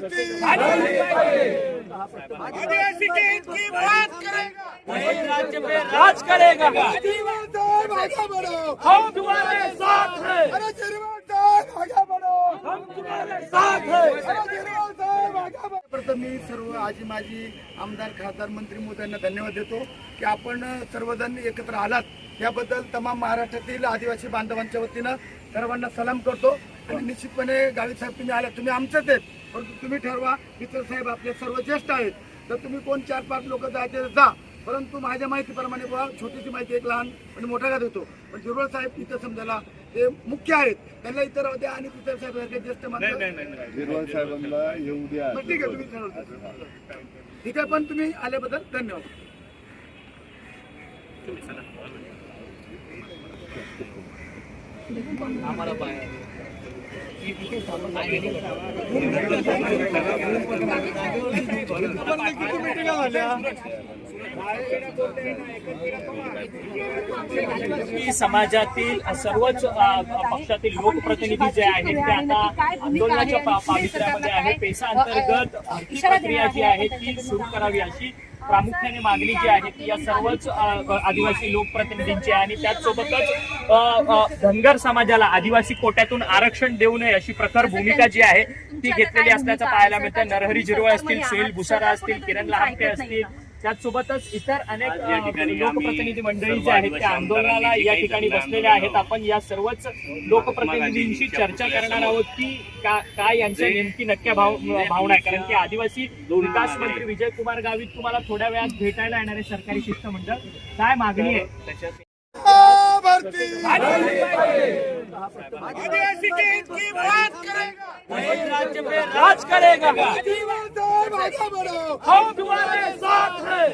भरती आदिवासी के हित की बात करेगा वही राज्य में राज करेगा जीवनदान आगे बढ़ो हम तुम्हारे साथ हैं अरे जीवनदान आगे बढ़ो हम तुम्हारे साथ हैं अरे जीवनदान आगे बढ़ो प्रथम मी सर्व आजी माजी आमदार खासदार मंत्री मोदयांना धन्यवाद देतो की आपण सर्वजण एकत्र आलात. याबद्दल तमाम महाराष्ट्रातील आदिवासी बांधवांच्या वतीनं सर्वांना सलाम करतो आणि निश्चितपणे गावी साहेब तुम्ही आलात. तुम्ही आमचेच आहेत. परंतु तुम्ही ठरवा इतर साहेब आपले सर्व ज्येष्ठ आहेत. तर तुम्ही कोण चार पाच लोक जायचे जा. परंतु माझ्या माहितीप्रमाणे बुवा छोटीशी माहिती एक लहान आणि मोठा का देतो पण जिरवळ साहेब इथं समजायला ते मुख्य आहेत. त्यांना इतर होते आणि इतर साहेब सारखे ज्येष्ठ मात्र साहेबांना येऊ द्या. ठीक आहे तुम्ही ठरवता ठीक आहे पण तुम्ही आल्याबद्दल धन्यवाद. झाल्या की समाजातील सर्वच पक्षातील लोकप्रतिनिधी जे आहेत ते आता आंदोलनाच्या पावित्र्यामध्ये आहे पेसा अंतर्गत भरती प्रक्रिया जी आहे ती सुरू करावी अशी प्रामुख्याने मागणी जी आहे ती या सर्वच आदिवासी लोकप्रतिनिधींची आहे. आणि त्याचसोबतच धनगर समाजाला आदिवासी कोट्यातून आरक्षण देऊ नये अशी प्रखर भूमिका जी आहे ती घेतलेली असल्याचं पाहायला मिळतं नरहरी झिरवळ असतील सुनील भुसारा असतील किरण लहाटे असतील त्याचसोबतच इतर अनेक लोकप्रतिनिधी मंडळी जे आहेत त्या आंदोलनाला या ठिकाणी बसलेले आहेत. आपण या सर्वच लोकप्रतिनिधींशी चर्चा करणार आहोत की का- काय यांच्या नेमकी नक्क्या भाव भावना आहे? कारण की आदिवासी विकास मंत्री विजय कुमार गावित तुम्हाला थोड्या वेळात भेटायला येणार आहे सरकारी शिष्टमंडळ. काय मागणी आहे. राज करेगा। हम तुम्हारे साथ हैं।